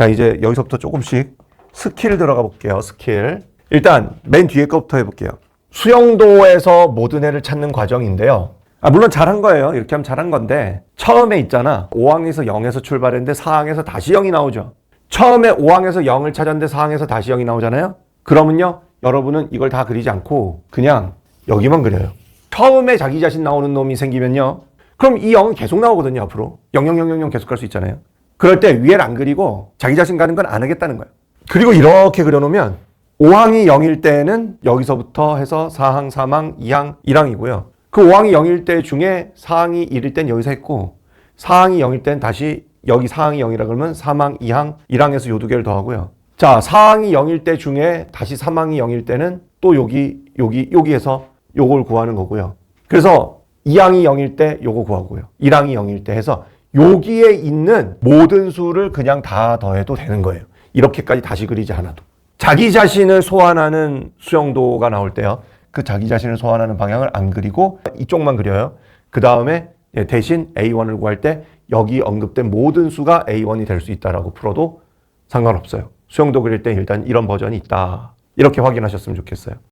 자, 이제 여기서부터 조금씩 스킬 들어가 볼게요. 스킬. 일단 맨 뒤에 거부터 해볼게요. 수영도에서 모든 애를 찾는 과정인데요. 아, 물론 잘한 거예요. 이렇게 하면 잘한 건데 처음에 있잖아. 5항에서 0에서 출발했는데 4항에서 다시 0이 나오죠. 처음에 5항에서 0을 찾았는데 4항에서 다시 0이 나오잖아요. 그러면요. 여러분은 이걸 다 그리지 않고 그냥 여기만 그려요. 처음에 자기 자신 나오는 놈이 생기면요. 그럼 이 0은 계속 나오거든요. 앞으로. 0, 0, 0, 0, 0 계속 갈 수 있잖아요. 그럴 때 위에를 안 그리고 자기 자신 가는 건 안 하겠다는 거예요. 그리고 이렇게 그려놓으면 5항이 0일 때는 여기서부터 해서 4항, 3항, 2항, 1항이고요. 그 5항이 0일 때 중에 4항이 1일 땐 여기서 했고 4항이 0일 땐 다시 여기 4항이 0이라 그러면 3항, 2항, 1항에서 요 두 개를 더하고요. 자, 4항이 0일 때 중에 다시 3항이 0일 때는 또 여기, 여기, 여기에서 요걸 구하는 거고요. 그래서 2항이 0일 때 요거 구하고요. 1항이 0일 때 해서 여기에 있는 모든 수를 그냥 다 더해도 되는 거예요. 이렇게까지 다시 그리지 않아도. 자기 자신을 소환하는 수영도가 나올 때요. 그 자기 자신을 소환하는 방향을 안 그리고 이쪽만 그려요. 그 다음에 대신 A1을 구할 때 여기 언급된 모든 수가 A1이 될 수 있다라고 풀어도 상관없어요. 수영도 그릴 때 일단 이런 버전이 있다. 이렇게 확인하셨으면 좋겠어요.